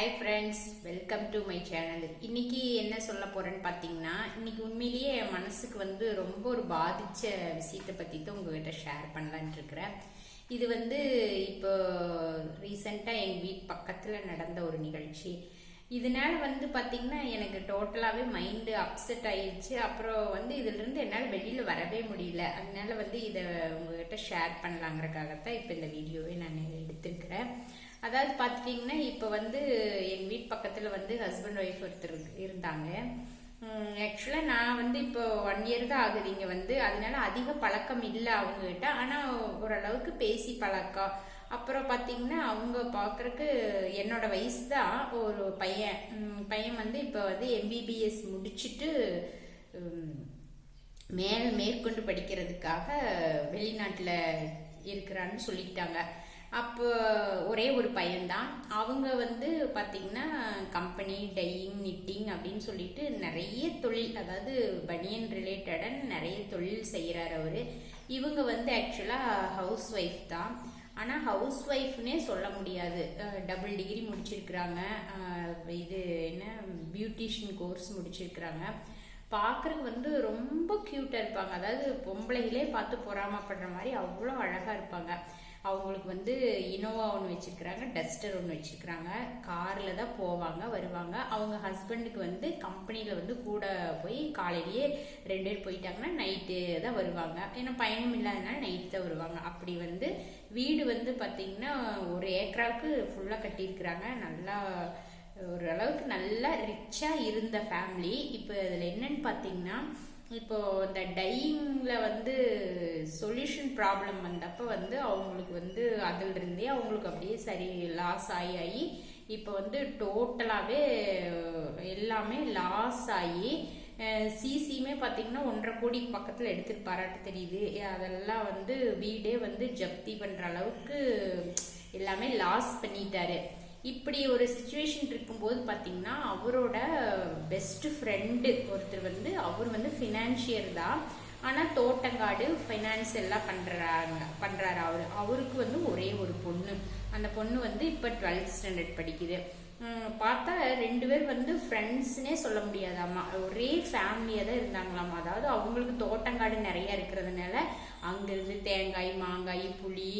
Hi friends welcome to my channel இன்னைக்கு என்ன சொல்ல போறேன்னு பார்த்தீங்கன்னா இன்னைக்கு உண்மையிலேயே என் மனசுக்கு வந்து ரொம்ப ஒரு பாதிச்ச விஷயத்தை பற்றி தான் உங்ககிட்ட ஷேர் பண்ணலான் இருக்கிறேன். இது வந்து இப்போ ரீசெண்டாக எங்கள் வீட் பக்கத்தில் நடந்த ஒரு நிகழ்ச்சி. இதனால வந்து பார்த்தீங்கன்னா எனக்கு டோட்டலாகவே மைண்டு அப்செட் ஆயிடுச்சு அப்புறம் வந்து இதிலிருந்து என்னால் வெளியில் வரவே முடியல. அதனால வந்து இதை உங்ககிட்ட ஷேர் பண்ணலாங்கிறக்காகத்தான் இப்போ இந்த வீடியோவை நான் எடுத்திருக்கிறேன். அதாவது பார்த்துட்டிங்கன்னா இப்போ வந்து இடத்துல வந்து ஹஸ்பண்ட் ஒய்ஃப் ஒருத்தர் இருந்தாங்க. ஆக்சுவலாக நான் வந்து இப்போ ஒன் இயர் தான் ஆகுது இங்கே வந்து. அதனால அதிக பழக்கம் இல்லை அவங்ககிட்ட. ஆனால் ஓரளவுக்கு பேசி பழக்கம். அப்புறம் பார்த்தீங்கன்னா அவங்க பார்க்குறக்கு என்னோட வயசு தான் ஒரு பையன். பையன் வந்து இப்போ வந்து எம்பிபிஎஸ் முடிச்சுட்டு மேல் மேற்கொண்டு படிக்கிறதுக்காக வெளிநாட்டில் இருக்கிறான்னு சொல்லிக்கிட்டாங்க. அப்போ ஒரே ஒரு பையன்தான் அவங்க வந்து பார்த்திங்கன்னா கம்பெனி டையிங் நிட்டிங் அப்படின்னு சொல்லிட்டு நிறைய தொழில் அதாவது பனியன் ரிலேட்டடாக நிறைய தொழில் செய்கிறார் அவர். இவங்க வந்து ஆக்சுவலாக ஹவுஸ் ஒய்ஃப் தான். ஆனால் ஹவுஸ் ஒய்ஃப்னே சொல்ல முடியாது. டபுள் டிகிரி முடிச்சிருக்கிறாங்க. இது என்ன பியூட்டிஷியன் கோர்ஸ் முடிச்சிருக்கிறாங்க. பார்க்குறதுக்கு வந்து ரொம்ப க்யூட்டாக இருப்பாங்க. அதாவது பொம்பளைகளே பார்த்து பொறாமப்படுற மாதிரி அவ்வளோ அழகாக இருப்பாங்க. அவங்களுக்கு வந்து இனோவா ஒன்று வச்சிருக்கிறாங்க டஸ்டர் ஒன்று வச்சுருக்கிறாங்க. காரில் தான் போவாங்க வருவாங்க. அவங்க ஹஸ்பண்டுக்கு வந்து கம்பெனியில் வந்து கூட போய் காலையிலேயே ரெண்டு பேர் போயிட்டாங்கன்னா நைட்டு தான் வருவாங்க. ஏன்னா பயணம் இல்லாதனால நைட் தான் வருவாங்க. அப்படி வந்து வீடு வந்து பார்த்திங்கன்னா ஒரு ஏக்கராவுக்கு ஃபுல்லாக கட்டியிருக்கிறாங்க. நல்லா ஓரளவுக்கு நல்லா ரிச்சாக இருந்த ஃபேமிலி இப்போ இதில் என்னன்னு பார்த்தீங்கன்னா இப்போ இந்த டையிங்கில் வந்து சொல்யூஷன் ப்ராப்ளம் வந்தப்போ வந்து அவங்களுக்கு வந்து அதிலிருந்தே அவங்களுக்கு அப்படியே சரி லாஸ் ஆகி ஆகி இப்போ வந்து டோட்டலாகவே எல்லாமே லாஸ் ஆகி சிசியுமே பார்த்தீங்கன்னா ஒன்றரை கோடிக்கு பக்கத்தில் எடுத்துட்டு பாராட்டு தெரியுது. அதெல்லாம் வந்து வீடே வந்து ஜப்தி பண்ணுற அளவுக்கு எல்லாமே லாஸ் பண்ணிட்டாரு. இப்படி ஒரு சுச்சுவேஷன் இருக்கும்போது பார்த்தீங்கன்னா அவரோட பெஸ்ட் ஃப்ரெண்டு ஒருத்தர் வந்து அவர் வந்து ஃபினான்ஷியர் தான். ஆனால் தோட்டங்காடு ஃபைனான்ஸ் எல்லாம் பண்ணுறாங்க பண்ணுறாரு அவர். அவருக்கு வந்து ஒரே ஒரு பொண்ணு. அந்த பொண்ணு வந்து இப்போ டுவெல்த் ஸ்டாண்டர்ட் படிக்குது. பார்த்தா ரெண்டு பேர் வந்து ஃப்ரெண்ட்ஸ்னே சொல்ல முடியாதாம்மா. ஒரே ஃபேமிலியாக தான் இருந்தாங்களாம்மா. அதாவது அவங்களுக்கு தோட்டங்காடு நிறைய இருக்கிறதுனால அங்கேருந்து தேங்காய் மாங்காய் புளி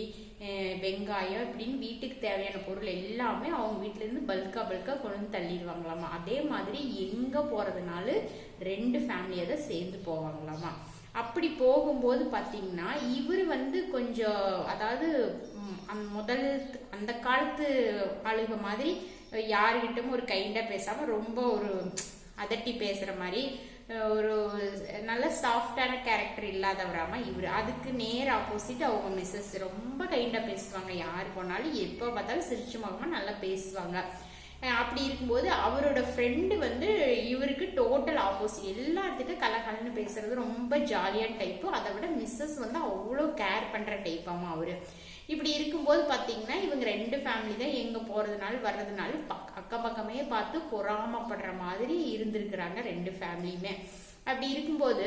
வெங்காயம் இப்படின்னு வீட்டுக்கு தேவையான பொருள் எல்லாமே அவங்க வீட்டிலேருந்து பல்கா பல்கா கொண்டு வந்து தள்ளிடுவாங்களாமா அதே மாதிரி எங்கே போகிறதுனாலும் ரெண்டு ஃபேமிலியாக தான் சேர்ந்து போவாங்களாமா அப்படி போகும்போது பார்த்தீங்கன்னா இவர் வந்து கொஞ்சம் அதாவது முதல் அந்த காலத்து ஆளுக மாதிரி யாருக்கிட்டும் ஒரு கைண்டாக பேசாமல் ரொம்ப ஒரு அதட்டி பேசுகிற மாதிரி ஒரு நல்ல சாஃப்டான கேரக்டர் இல்லாதவராம இவர். அதுக்கு நேர் ஆப்போசிட் அவங்க மிஸ்ஸஸ் ரொம்ப கைண்டாக பேசுவாங்க. யார் போனாலும் எப்போ பார்த்தாலும் சிரிச்சு முகமாக நல்லா பேசுவாங்க. அப்படி இருக்கும்போது அவரோட ஃப்ரெண்டு வந்து இவருக்கு டோட்டல் ஆப்போசிட் எல்லாத்துக்கும் கலகலன்னு பேசுறது ரொம்ப ஜாலியான டைப்பு அதை விட மிஸ்ஸஸ் வந்து அவ்வளோ கேர் பண்ணுற டைப்பாமா அவரு. இப்படி இருக்கும்போது பார்த்தீங்கன்னா இவங்க ரெண்டு ஃபேமிலி தான் எங்கே போகிறதுனால வர்றதுனால பக் அக்கம் பக்கமே பார்த்து பொறாமப்படுற மாதிரி இருந்திருக்கிறாங்க ரெண்டு ஃபேமிலியுமே அப்படி இருக்கும்போது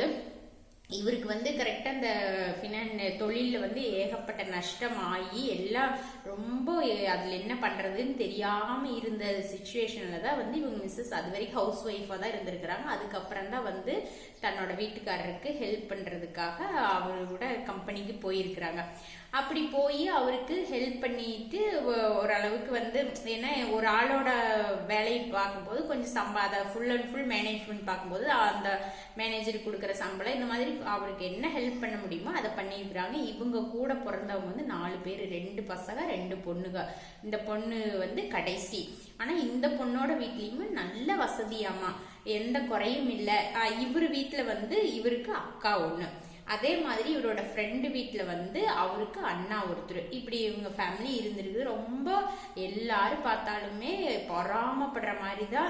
இவருக்கு வந்து கரெக்டாக அந்த ஃபினான் தொழிலில் வந்து ஏகப்பட்ட நஷ்டம் ஆகி எல்லாம் ரொம்ப அதில் என்ன பண்ணுறதுன்னு தெரியாமல் இருந்த சுச்சுவேஷனில் தான் வந்து இவங்க மிஸ்ஸஸ் அது வரைக்கும் ஹவுஸ் ஒய்ஃபாக தான் இருந்திருக்கிறாங்க. அதுக்கப்புறம் தான் வந்து தன்னோட வீட்டுக்காரருக்கு ஹெல்ப் பண்ணுறதுக்காக அவரோட கம்பெனிக்கு போயிருக்கிறாங்க. அப்படி போய் அவருக்கு ஹெல்ப் பண்ணிட்டு ஓரளவுக்கு வந்து ஏன்னா ஒரு ஆளோட வேலையை பார்க்கும்போது கொஞ்சம் சம்பா அதை ஃபுல் அண்ட் ஃபுல் மேனேஜ்மெண்ட் பார்க்கும்போது அந்த மேனேஜருக்கு கொடுக்குற சம்பளம் இந்த மாதிரி அவருக்கு என்ன ஹெல்ப் பண்ண முடியுமோ அதை பண்ணியிருக்கிறாங்க. இவங்க கூட பிறந்தவங்க வந்து நாலு பேர் ரெண்டு பசங்க ரெண்டு பொண்ணுங்க. இந்த பொண்ணு வந்து கடைசி. ஆனால் இந்த பொண்ணோட வீட்லேயுமே நல்ல வசதியாமா எந்த குறையும் இல்லை. இவர் வீட்டில் வந்து இவருக்கு அக்கா ஒன்று அதே மாதிரி இவரோட ஃப்ரெண்டு வீட்டில் வந்து அவருக்கு அண்ணா ஒருத்தர். இப்படி இவங்க ஃபேமிலி இருந்திருக்கு ரொம்ப எல்லாரும் பார்த்தாலுமே பொறாமப்படுற மாதிரி தான்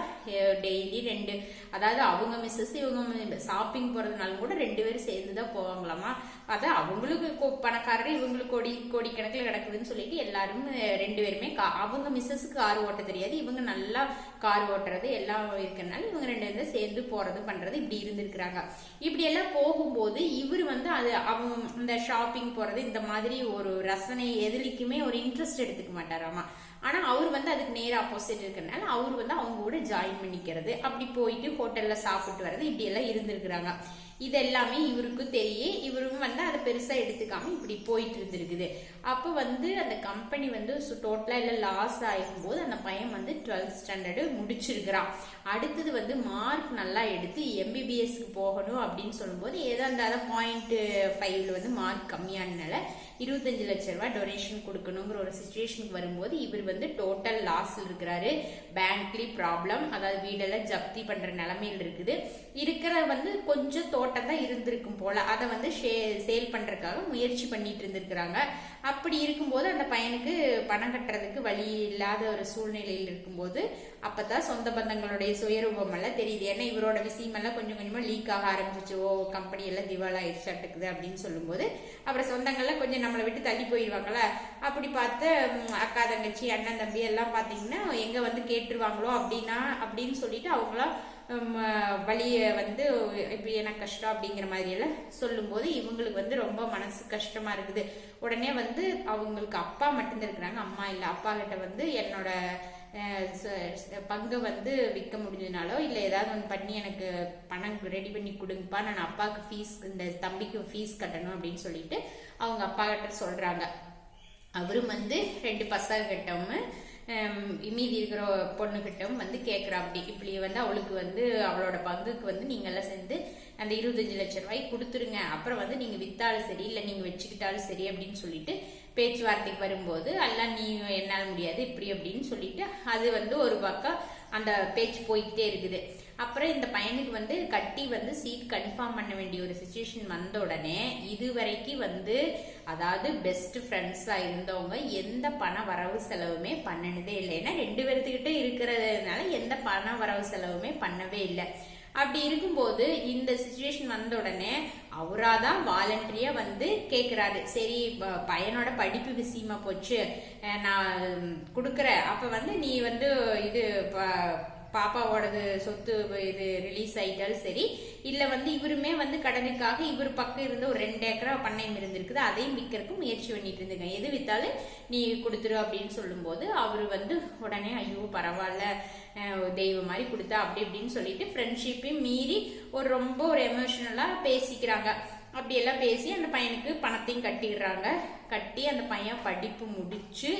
டெய்லி ரெண்டு அதாவது அவங்க மிஸ்ஸஸ் இவங்க ஷாப்பிங் போகிறதுனாலும் கூட ரெண்டு பேரும் சேர்ந்து தான் போவாங்களாமா? அதான் அவங்களுக்கு பணக்காரர் இவங்களுக்கு கோடி கோடிக்கணக்கில் கிடக்குதுன்னு சொல்லிட்டு எல்லாரும் ரெண்டு பேருமே கா அவங்க மிஸ்ஸஸுக்கு கார் ஓட்ட தெரியாது. இவங்க நல்லா கார் ஓட்டுறது எல்லாம் இருக்கிறதுனால இவங்க ரெண்டு பேரும் சேர்ந்து போகிறது பண்ணுறது இப்படி இருந்திருக்கிறாங்க. இப்படியெல்லாம் போகும்போது இவர் வந்து அது அவங்க இந்த ஷாப்பிங் போறது இந்த மாதிரி ஒரு ரசனை எதுலிக்குமே ஒரு இன்ட்ரெஸ்ட் எடுத்துக்க மாட்டாராமா. ஆனால் அவர் வந்து அதுக்கு நேர் ஆப்போசிட் இருக்கிறனால அவர் வந்து அவங்க கூட ஜாயின் பண்ணிக்கிறது அப்படி போயிட்டு ஹோட்டலில் சாப்பிட்டு வர்றது இப்படி எல்லாம் இருந்திருக்கிறாங்க. இது எல்லாமே இவருக்கும் தெரிய. இவரும் வந்து அதை பெருசா எடுத்துக்காம இப்படி போயிட்டு இருந்திருக்குது. அப்போ வந்து அந்த கம்பெனி வந்து டோட்டலா இல்ல லாஸ் ஆகும்போது அந்த பையன் வந்து டுவெல்த் ஸ்டாண்டர்டு முடிச்சிருக்கிறான். அடுத்தது வந்து மார்க் நல்லா எடுத்து எம்பிபிஎஸ்க்கு போகணும் அப்படின்னு சொல்லும்போது ஏதோ அந்த பாயிண்ட் ஃபைவ்ல வந்து மார்க் கம்மியானனால இருபத்தஞ்சு லட்ச ரூபாய் டொனேஷன் கொடுக்கணுங்கிற ஒரு சுச்சுவேஷனுக்கு வரும்போது இவர் வந்து டோட்டல் லாஸ் இருக்கிறாரு. பேங்க்லி ப்ராப்ளம் அதாவது வீடெல்லாம் ஜப்தி பண்ற நிலைமையில் இருக்குது. இருக்கிற வந்து கொஞ்சம் தோட்ட தான் இருந்திருக்கும் போல. அதை வந்து சேல் பண்றதுக்காக முயற்சி பண்ணிட்டு இருந்திருக்கிறாங்க. அப்படி இருக்கும்போது அந்த பையனுக்கு பணம் கட்டுறதுக்கு வழி இல்லாத ஒரு சூழ்நிலையில் இருக்கும்போது அப்பதான் சொந்த பந்தங்களுடைய சுயரூபம் எல்லாம் தெரியுது. ஏன்னா இவரோட விஷயம் எல்லாம் கொஞ்சம் கொஞ்சமா லீக் ஆக ஆரம்பிச்சிச்சு. ஓ கம்பெனி எல்லாம் திவால் ஆயிடுச்சாட்டுக்குது அப்படின்னு சொல்லும்போது அப்புறம் சொந்தங்கள்லாம் கொஞ்சம் நம்மளை விட்டு தள்ளி போயிடுவாங்கள அப்படி பார்த்து அக்கா தங்கச்சி அண்ணன் தம்பி எல்லாம் பார்த்தீங்கன்னா எங்க வந்து கேட்டுருவாங்களோ அப்படின்னா அப்படின்னு சொல்லிட்டு அவங்களாம் வழியை வந்து இப்படி எனக்கு கஷ்டம் அப்படிங்கிற மாதிரி எல்லாம் சொல்லும்போது இவங்களுக்கு வந்து ரொம்ப மனசு கஷ்டமா இருக்குது. உடனே வந்து அவங்களுக்கு அப்பா மட்டும்தான் இருக்கிறாங்க. அம்மா இல்லை அப்பா கிட்ட வந்து என்னோட பங்கை வந்து விற்க முடிஞ்சதுனாலோ இல்லை ஏதாவது ஒன்று பண்ணி எனக்கு பணம் ரெடி பண்ணி கொடுங்கப்பா நான் அப்பாவுக்கு ஃபீஸ் இந்த தம்பிக்கு ஃபீஸ் கட்டணும் அப்படின்னு சொல்லிட்டு அவங்க அப்பா கிட்ட சொல்றாங்க. அவரும் வந்து ரெண்டு பசங்க கிட்டவும் மீதி இருக்கிற பொண்ணுகிட்டும் வந்து கேட்குறா அப்படி இப்படி வந்து அவளுக்கு வந்து அவளோட பங்குக்கு வந்து நீங்கள்லாம் சேர்ந்து அந்த இருபத்தஞ்சு லட்சம் ரூபாய் கொடுத்துருங்க. அப்புறம் வந்து நீங்கள் வித்தாலும் சரி இல்லை நீங்கள் வச்சுக்கிட்டாலும் சரி அப்படின்னு சொல்லிட்டு பேச்சுவார்த்தைக்கு வரும்போது எல்லாம் நீ என்னால் முடியாது இப்படி அப்படின்னு சொல்லிட்டு அது வந்து ஒரு பக்கம் அந்த பேச்சு போய்கிட்டே இருக்குது. அப்புறம் இந்த பையனுக்கு வந்து கட்டி வந்து சீட் கன்ஃபார்ம் பண்ண வேண்டிய ஒரு சுச்சுவேஷன் வந்த உடனே இது வரைக்கும் வந்து அதாவது பெஸ்ட் ஃப்ரெண்ட்ஸா இருந்தவங்க எந்த பண வரவு செலவுமே பண்ணினதே இல்லை. ஏன்னா ரெண்டு பேர்த்துக்கிட்ட இருக்கிறதுனால எந்த பண வரவு செலவுமே பண்ணவே இல்லை. அப்படி இருக்கும்போது இந்த சுச்சுவேஷன் வந்த உடனே அவராதான் வாலண்டரியா வந்து கேட்குறாரு சரி பையனோட படிப்பு விஷயமா போச்சு. நான் கொடுக்குறேன். அப்ப வந்து நீ வந்து இது பாப்பாவோடது சொத்து இது ரிலீஸ் ஆயிட்டாலும் சரி இல்லை வந்து இவருமே வந்து கடனுக்காக இவர் பக்கம் இருந்த ஒரு ரெண்டு ஏக்கரா பண்ணையம் இருந்திருக்குது அதையும் விற்கிறதுக்கு முயற்சி பண்ணிட்டு இருந்துங்க. எது வித்தாலும் நீ கொடுத்துரு அப்படின்னு சொல்லும்போது அவர் வந்து உடனே ஐயோ பரவாயில்ல. தெய்வம் மாதிரி கொடுத்தா அப்படி இப்படின்னு சொல்லிட்டு ஃப்ரெண்ட்ஷிப்பையும் மீறி ஒரு ரொம்ப ஒரு எமோஷனலாக பேசிக்கிறாங்க. அப்படியெல்லாம் பேசி அந்த பையனுக்கு பணத்தையும் கட்டிடுறாங்க. கட்டி அந்த பையன் படிப்பு முடிச்சு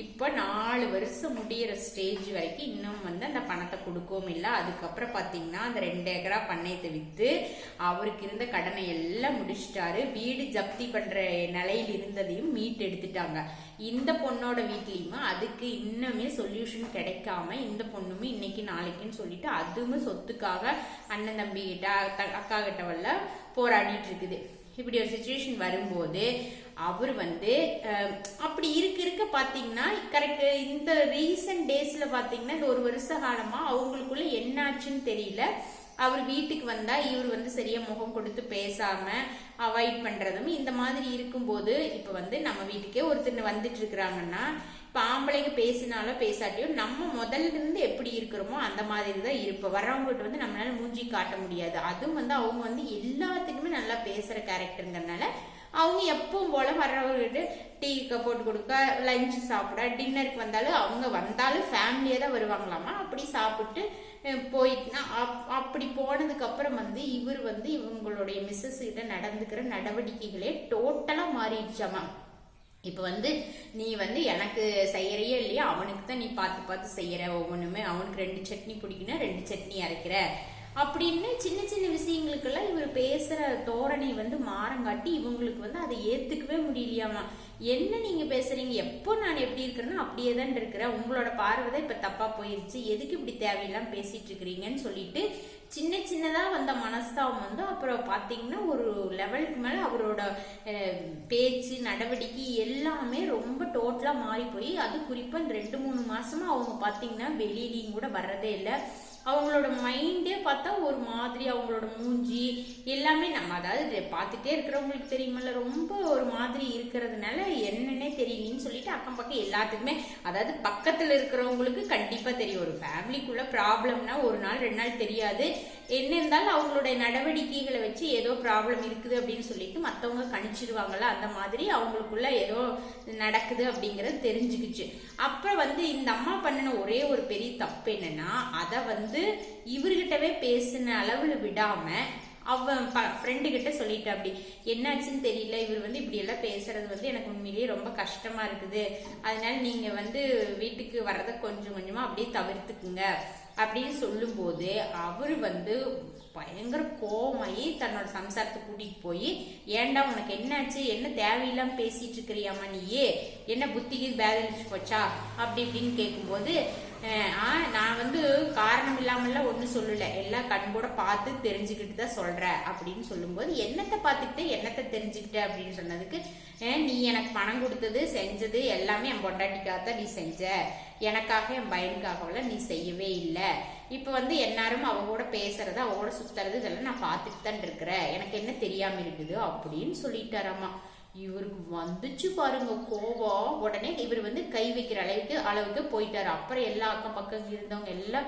இப்போ நாலு வருஷம் முடியிற ஸ்டேஜ் வரைக்கும் இன்னும் வந்து அந்த பணத்தை கொடுக்கவும் இல்லை. அதுக்கப்புறம் பார்த்தீங்கன்னா அந்த ரெண்டு ஏக்கரா பண்ணையத்தை விற்று அவருக்கு இருந்த கடனை எல்லாம் முடிச்சிட்டாரு. வீடு ஜப்தி பண்ணுற நிலையில் இருந்ததையும் மீட் எடுத்துட்டாங்க. இந்த பொண்ணோட வீட்லேயுமே அதுக்கு இன்னுமே சொல்யூஷன் கிடைக்காம இந்த பொண்ணுமே இன்னைக்கு நாளைக்குன்னு சொல்லிட்டு அதுவுமே சொத்துக்காக அண்ணன் தம்பி கிட்ட அக்கா கிட்ட வல்ல போராடிட்டு இருக்குது. இப்படி ஒரு சுச்சுவேஷன் வரும்போது அவர் வந்து அப்படி இருக்க இருக்க பார்த்தீங்கன்னா கரெக்ட் இந்த ரீசன்ட் டேஸில் பார்த்தீங்கன்னா இந்த ஒரு வருஷ காலமாக அவங்களுக்குள்ள என்னாச்சுன்னு தெரியல. அவர் வீட்டுக்கு வந்தால் இவர் வந்து சரியாக முகம் கொடுத்து பேசாமல் அவாய்ட் பண்ணுறதும் இந்த மாதிரி இருக்கும்போது இப்போ வந்து நம்ம வீட்டுக்கே ஒருத்தர் வந்துட்டு இருக்கிறாங்கன்னா இப்ப பேசினாலும் பேசாட்டியும் நம்ம முதல்ல இருந்து எப்படி இருக்கிறோமோ அந்த மாதிரி தான் இருப்போம் வர்றவங்ககிட்ட வந்து நம்மளால மூஞ்சி காட்ட முடியாது. அதுவும் வந்து அவங்க வந்து எல்லாத்துக்குமே நல்லா பேசுற கேரக்டருங்கிறதுனால அவங்க எப்பவும் போல வர்றவர்கிட்ட டீ போட்டு கொடுக்க லஞ்சு சாப்பிட டின்னருக்கு வந்தாலும் அவங்க வந்தாலும் ஃபேமிலியே தான் வருவாங்களாமா? அப்படி சாப்பிட்டு போயிட்டுனா அப்படி போனதுக்கு அப்புறம் வந்து இவர் வந்து இவங்களுடைய மிஸ்ஸஸ் கிட்ட நடந்துக்கிற நடவடிக்கைகளே டோட்டலா மாறிடுச்சாமா? இப்போ வந்து நீ வந்து எனக்கு செய்யறையே இல்லையா? அவனுக்கு தான் நீ பார்த்து பார்த்து செய்யற ஒவ்வொன்றுமே அவனுக்கு ரெண்டு சட்னி பிடிக்குன்னா ரெண்டு சட்னி அரைக்கிற. அப்படின்னு சின்ன சின்ன விஷயங்களுக்கெல்லாம் இவர் பேசுற தோரணை வந்து மாறங்காட்டி இவங்களுக்கு வந்து அதை ஏத்துக்கவே முடியலையாமா? என்ன நீங்க பேசுறீங்க? எப்போ நான் எப்படி இருக்கிறேன்னா அப்படியே தான் இருக்கிறேன். உங்களோட பார்வை தான் இப்ப தப்பா போயிருச்சு. எதுக்கு இப்படி தேவையில்லாம பேசிட்டு இருக்கிறீங்கன்னு சொல்லிட்டு சின்ன சின்னதாக வந்த மனஸ்தாபம் வந்து அப்புறம் பார்த்தீங்கன்னா ஒரு லெவலுக்கு மேலே அவரோட பேச்சு நடவடிக்கை எல்லாமே ரொம்ப டோட்டலாக மாறி போய் அது குறிப்பாக இந்த ரெண்டு மூணு மாதமாக அவங்க பார்த்தீங்கன்னா வெளியிலையும் கூட வர்றதே இல்லை. அவங்களோட மைண்டே பார்த்தா ஒரு மாதிரி அவங்களோட மூஞ்சி எல்லாமே நம்ம அதாவது பார்த்துட்டே இருக்கிறவங்களுக்கு தெரியுமல்ல ரொம்ப ஒரு மாதிரி இருக்கிறதுனால என்னன்னே தெரியலன்னு சொல்லிட்டு அக்கம் பக்கம் எல்லாத்துக்குமே அதாவது பக்கத்தில் இருக்கிறவங்களுக்கு கண்டிப்பாக தெரியும். ஒரு ஃபேமிலிக்குள்ள ப்ராப்ளம்னா ஒரு நாள் ரெண்டு நாள் தெரியாது. என்ன இருந்தாலும் அவங்களுடைய நடவடிக்கைகளை வச்சு ஏதோ ப்ராப்ளம் இருக்குது அப்படின்னு சொல்லிட்டு மற்றவங்க கணிச்சிருவாங்கல்ல அந்த மாதிரி அவங்களுக்குள்ள ஏதோ நடக்குது அப்படிங்கறது தெரிஞ்சுக்கிச்சு. அப்புறம் வந்து இந்த அம்மா பண்ணின ஒரே ஒரு பெரிய தப்பு என்னன்னா அதை வந்து இவர்கிட்டவே பேசின அளவில் விடாம அவன் ஃப்ரெண்டு கிட்ட சொல்லிட்டு அப்படி. என்னாச்சுன்னு தெரியல இவர் வந்து இப்படி எல்லாம் பேசுறது வந்து எனக்கு உண்மையிலேயே ரொம்ப கஷ்டமா இருக்குது. அதனால நீங்க வந்து வீட்டுக்கு வர்றதை கொஞ்சம் கொஞ்சமா அப்படியே தவிர்த்துக்குங்க. அப்படின்னு சொல்லும்போது அவர் வந்து பயங்கர கோவமாயி தன்னோட சம்சாரத்தை கூட்டிட்டு போய் ஏன்டா உனக்கு என்னாச்சு? என்ன தேவையில்லாம பேசிட்டு இருக்கிறியாமா நீயே? என்ன புத்திக்கு பேலன்ஸ் போச்சா? அப்படி இப்படின்னு கேட்கும்போது நான் வந்து காரணம் இல்லாமல்லாம் ஒன்றும் சொல்லல. எல்லாம் கண் பார்த்து தெரிஞ்சுக்கிட்டு தான் சொல்றேன் அப்படின்னு சொல்லும்போது என்னத்தை பார்த்துக்கிட்டு என்னத்தை தெரிஞ்சுக்கிட்ட அப்படின்னு சொன்னதுக்கு நீ எனக்கு பணம் கொடுத்தது செஞ்சது எல்லாமே என் பொண்டாட்டிக்காக தான் நீ செஞ்ச. எனக்காக என் பையனுக்காகவெல்லாம் நீ செய்யவே இல்லை. இப்போ வந்து எல்லாரும் அவங்க கூட பேசுறது அவங்க கூட சுத்துறது இதெல்லாம் நான் பார்த்துட்டு தான் இருக்கிறேன். எனக்கு என்ன தெரியாம இருக்குது அப்படின்னு சொல்லிட்டாராமா. இவருக்கு வந்துச்சு பாருங்க கோபம் உடனே இவர் வந்து கை வைக்கிற அளவுக்கு அளவுக்கு போயிட்டாரு. அப்புறம் எல்லா அக்கம் பக்கம் இருந்தவங்க எல்லாம்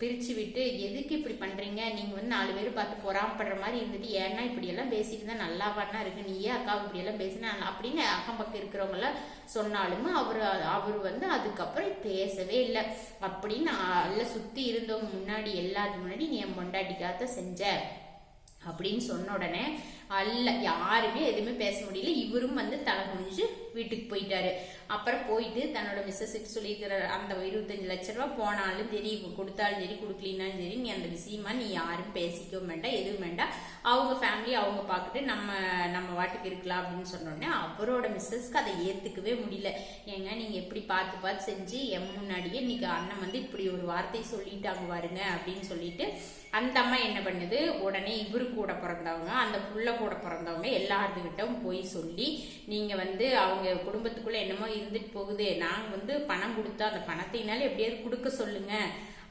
பிரிச்சு விட்டு எதுக்கு இப்படி பண்றீங்க? நீங்க வந்து நாலு பேர் பார்த்து பொறாமப்படுற மாதிரி இருந்துட்டு ஏன்னா இப்படி எல்லாம் பேசிட்டு தான் நல்லாவானா இருக்கு. நீ ஏன் அக்கா இப்படி எல்லாம் பேசினா அப்படின்னு அக்கம் பக்கம் இருக்கிறவங்க எல்லாம் சொன்னாலும் அவர் அவர் வந்து அதுக்கப்புறம் பேசவே இல்லை. அப்படின்னு எல்லாம் சுத்தி இருந்தவங்க முன்னாடி எல்லாத்துக்கு முன்னாடி நீ என் பொண்டாட்டிக்காக செஞ்ச அப்படின்னு சொன்ன உடனே அல்ல. யாருமே எதுவுமே பேச முடியல. இவரும் வந்து தலை குனிஞ்சு வீட்டுக்கு போயிட்டாரு. அப்புறம் போயிட்டு தன்னோட மிஸ்ஸஸுக்கு சொல்லியிருக்கிற அந்த இருபத்தஞ்சு லட்ச ரூபா போனாலும் சரி கொடுத்தாலும் சரி கொடுக்கலினாலும் சரி நீ அந்த விஷயமா நீ யாரும் பேசிக்கவும் வேண்டாம் எதுவும் வேண்டாம். அவங்க ஃபேமிலி அவங்க பார்த்துட்டு நம்ம நம்ம வாட்டுக்கு இருக்கலாம் அப்படின்னு சொன்னோடனே அவரோட மிஸ்ஸஸ்க்கு அதை ஏற்றுக்கவே முடியல. ஏங்க நீங்கள் எப்படி பார்த்து பார்த்து செஞ்சு என் முன்னாடியே இன்னைக்கு அண்ணன் வந்து இப்படி ஒரு வார்த்தை சொல்லிட்டாங்க பாருங்க அப்படின்னு சொல்லிட்டு அந்த அம்மா என்ன பண்ணுது? உடனே இவரு கூட பிறந்தவங்க அந்த புள்ள கூட பிறந்தவங்க எல்லாத்துக்கிட்டும் போய் சொல்லி நீங்கள் வந்து அவங்க குடும்பத்துக்குள்ள என்னமோ இருந்துட்டு போகுது. நாங்க வந்து பணம் கொடுத்தா அந்த பணத்தினால எப்படியாவது கொடுக்க சொல்லுங்க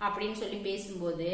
அப்படின்னு சொல்லி பேசும்போது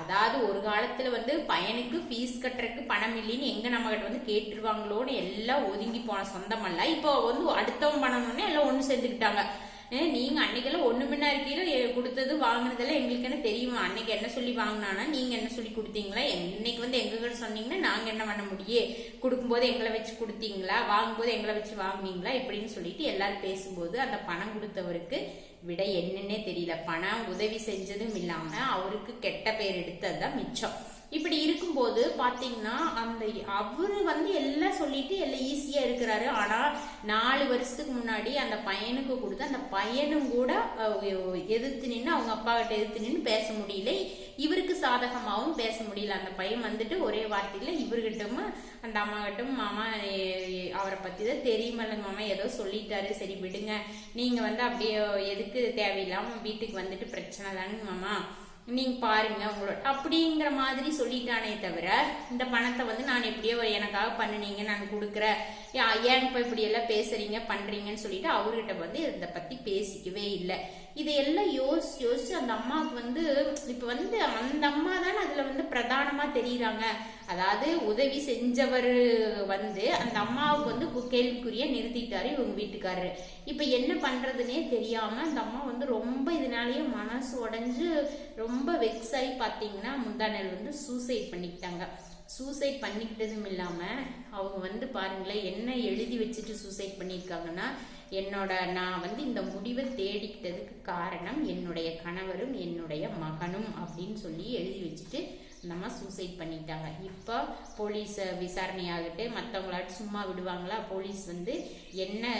அதாவது ஒரு காலத்துல வந்து பையனுக்கு ஃபீஸ் கட்டுறதுக்கு பணம் இல்லைன்னு எங்க நம்ம கிட்ட வந்து கேட்டுருவாங்களோன்னு எல்லாம் ஒதுங்கி போன சொந்தமல்ல. இப்போ வந்து அடுத்தவன் பண்ணணும்னே எல்லாம் ஒன்று சேர்ந்துக்கிட்டாங்க நீங்க அன்னைக்கெல்லாம் ஒண்ணு முன்னா இருக்கையில கொடுத்தது வாங்கினதெல்லாம் எங்களுக்கு என்ன தெரியுமா? அன்னைக்கு என்ன சொல்லி வாங்கினானா நீங்க என்ன சொல்லி கொடுத்தீங்களா? எங்க- இன்னைக்கு வந்து எங்க கிட்ட சொன்னீங்கன்னா நாங்க என்ன பண்ண முடியும் கொடுக்கும்போது எங்களை வச்சு கொடுத்தீங்களா? வாங்கும்போது எங்களை வச்சு வாங்குனீங்களா? இப்படின்னு சொல்லிட்டு எல்லாரும் பேசும்போது அந்த பணம் கொடுத்தவருக்கு விட என்னன்னே தெரியல. பணம் உதவி செஞ்சதும் இல்லாம அவருக்கு கெட்ட பேர் எடுத்ததுதான் மிச்சம். இப்படி இருக்கும்போது பாத்தீங்கன்னா அந்த அவரு வந்து எல்லாம் சொல்லிட்டு எல்லாம் ஈஸியா இருக்கிறாரு. ஆனா நாலு வருஷத்துக்கு முன்னாடி அந்த பையனுக்கு கொடுத்து அந்த பையனும் கூட எதிர்த்து நின்று அவங்க அப்பா கிட்ட எதிர்த்து நின்று பேச முடியல. இவருக்கு சாதகமாகவும் பேச முடியல. அந்த பையன் வந்துட்டு ஒரே வார்த்தையில இவர்கிட்டும் அந்த அம்மா கிட்டும் மாமா அவரை பத்தி தான் தெரியுமல்லங்க மாமா. ஏதோ சொல்லிட்டாரு. சரி விடுங்க. நீங்க வந்து அப்படியே எதுக்கு தேவையில்லாம வீட்டுக்கு வந்துட்டு பிரச்சனை தானுங்க மாமா. நீங்க பாருங்க உங்களோட அப்படிங்கிற மாதிரி சொல்லிட்டானே தவிர இந்த பணத்தை வந்து நான் எப்படியோ எனக்காக பண்ணுனீங்க நான் கொடுக்குறேன். ஏன் இப்போ இப்படி எல்லாம் பேசுறீங்க பண்றீங்கன்னு சொல்லிட்டு அவர்கிட்ட வந்து இதை பத்தி பேசிக்கவே இல்லை. இதையெல்லாம் யோசிச்சு யோசிச்சு அந்த அம்மாவுக்கு வந்து இப்ப வந்து அந்த அம்மா தானே அதுல வந்து பிரதானமா தெரியுறாங்க. அதாவது உதவி செஞ்சவர் வந்து அந்த அம்மாவுக்கு வந்து கேள்விக்குரிய நிறுத்திட்டாரு இவங்க வீட்டுக்காரரு. இப்ப என்ன பண்ணுறதுனே தெரியாம அந்த அம்மா வந்து ரொம்ப இதனாலயே மனசு உடஞ்சு ரொம்ப வெக்ஸ் ஆகி பாத்தீங்கன்னா முந்தானல் வந்து சூசைட் பண்ணிக்கிட்டாங்க. சூசைட் பண்ணிக்கிட்டதும் இல்லாமல் அவங்க வந்து பாருங்களேன் என்ன எழுதி வச்சுட்டு சூசைட் பண்ணியிருக்காங்கன்னா என்னோட நான் வந்து இந்த முடிவை தேடிக்கிட்டதுக்கு காரணம் என்னுடைய கணவரும் என்னுடைய மகனும் அப்படின்னு சொல்லி எழுதி வச்சுட்டு நம்ம சூசைட் பண்ணிட்டாங்க. இப்போ போலீஸ் விசாரணையாகட்டு மற்றவங்களாட்டு சும்மா விடுவாங்களா? போலீஸ் வந்து என்ன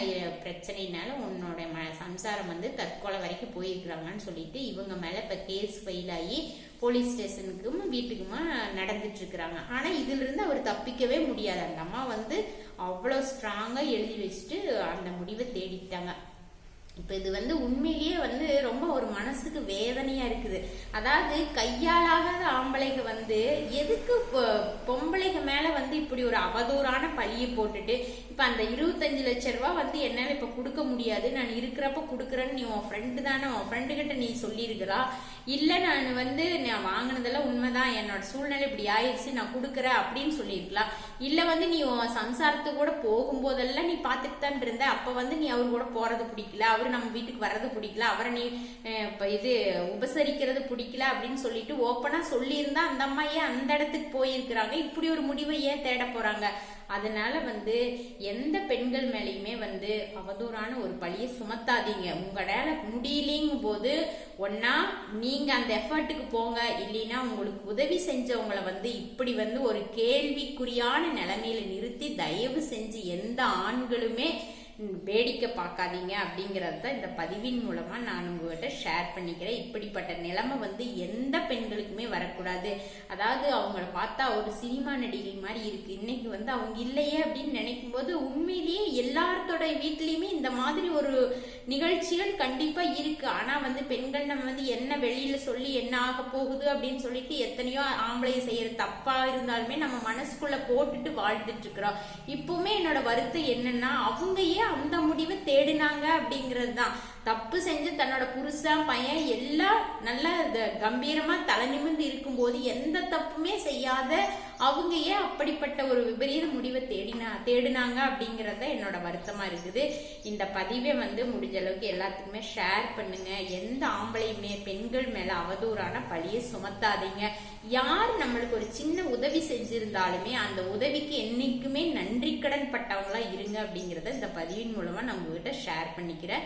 பிரச்சனைனால உன்னோட ம சம்சாரம் வந்து தற்கொலை வரைக்கும் போயிருக்கிறாங்கன்னு சொல்லிட்டு இவங்க மேலே இப்போ கேஸ் ஃபெயில் ஆகி போலீஸ் ஸ்டேஷனுக்கும் வீட்டுக்குமா நடந்துட்டு இருக்கிறாங்க ஆனா இருந்து அவர் தப்பிக்கவே முடியாது. அந்த அம்மா வந்து அவ்வளோ ஸ்ட்ராங்காக எழுதி வச்சுட்டு அந்த முடிவை தேடிட்டாங்க இப்போ இது வந்து உண்மையிலேயே வந்து ரொம்ப ஒரு மனசுக்கு வேதனையா இருக்குது. அதாவது கையாலாகாத ஆம்பளைங்க வந்து எதுக்கு பொம்பளைங்க மேல வந்து இப்படி ஒரு அவதூறான பழியை போட்டுட்டு இப்போ அந்த இருபத்தஞ்சு லட்ச ரூபா வந்து என்னால் இப்போ கொடுக்க முடியாது. நான் இருக்கிறப்ப கொடுக்குறேன்னு நீ உன் ஃப்ரெண்டு தானே உன் ஃப்ரெண்டு கிட்ட நீ சொல்லியிருக்கலாம் இல்லை நான் வந்து நான் வாங்கினதெல்லாம் உண்மைதான். என்னோட சூழ்நிலை இப்படி ஆயிடுச்சு நான் கொடுக்குறேன் அப்படின்னு சொல்லியிருக்கலாம். இல்லை வந்து நீ உன் சம்சாரத்து கூட போகும்போதெல்லாம் நீ பார்த்துட்டு தான் இருந்த. அப்போ வந்து நீ அவர் கூட போகிறது பிடிக்கல. அவர் நம்ம வீட்டுக்கு வர்றது பிடிக்கல. அவரை நீ இப்போ இது உபசரிக்கிறது பிடிக்கல அப்படின்னு சொல்லிட்டு ஓப்பனாக சொல்லியிருந்தா அந்த அம்மா ஏன் அந்த இடத்துக்கு போயிருக்கிறாங்க? இப்படி ஒரு முடிவை ஏன் தேட போகிறாங்க அதனால வந்து எந்த பெண்கள் மேலேயுமே வந்து அவதூறான ஒரு பழியை சுமத்தாதீங்க. உங்களால் முடியலைங்கும் போது ஒன்னா நீங்க அந்த எஃபர்ட்டுக்கு போங்க. இல்லைன்னா உங்களுக்கு உதவி செஞ்சவங்களை வந்து இப்படி வந்து ஒரு கேள்விக்குறியான நிலைமையில நிறுத்தி தயவு செஞ்சு எந்த ஆண்களுமே வேடிக்கை பார்க்காதீங்க அப்படிங்கிறது தான் இந்த பதிவின் மூலமாக நான் உங்கள்கிட்ட ஷேர் பண்ணிக்கிறேன். இப்படிப்பட்ட நிலைமை வந்து எந்த பெண்களுக்குமே வரக்கூடாது. அதாவது அவங்கள பார்த்தா ஒரு சினிமா நடிகை மாதிரி இருக்கு. இன்னைக்கு வந்து அவங்க இல்லையே அப்படின்னு நினைக்கும் போது உண்மையிலேயே எல்லாத்தோட வீட்லேயுமே இந்த மாதிரி ஒரு நிகழ்ச்சிகள் கண்டிப்பாக இருக்கு. ஆனால் வந்து பெண்கள் நம்ம வந்து என்ன வெளியில் சொல்லி என்ன ஆக போகுது அப்படின்னு சொல்லிட்டு எத்தனையோ ஆம்பளை செய்யற தப்பாக இருந்தாலுமே நம்ம மனசுக்குள்ள போட்டுட்டு வாழ்ந்துட்டு இருக்கிறோம். இப்பவுமே என்னோட வருத்தம் என்னன்னா அவங்க ஏன் அந்த முடிவை தேடினாங்க அப்படிங்கிறது தான். தப்பு செஞ்சு தன்னோட புருஷன் பையன் எல்லாம் நல்லா இது கம்பீரமா தலை நிமிர்ந்து இருக்கும்போது எந்த தப்புமே செய்யாத அவங்க ஏன் அப்படிப்பட்ட ஒரு விபரீத முடிவை தேடினா தேடினாங்க அப்படிங்கிறத என்னோட வருத்தமா இருக்குது. இந்த பதிவை வந்து முடிஞ்ச அளவுக்கு எல்லாத்துக்குமே ஷேர் பண்ணுங்க. எந்த ஆம்பளையுமே பெண்கள் மேல அவதூறான பழியை சுமத்தாதீங்க. யார் நம்மளுக்கு ஒரு சின்ன உதவி செஞ்சிருந்தாலுமே அந்த உதவிக்கு என்னைக்குமே நன்றி கடன் பட்டவங்களா இருங்க அப்படிங்கிறத இந்த பதிவின் மூலமா நான் உங்ககிட்ட ஷேர் பண்ணிக்கிறேன்.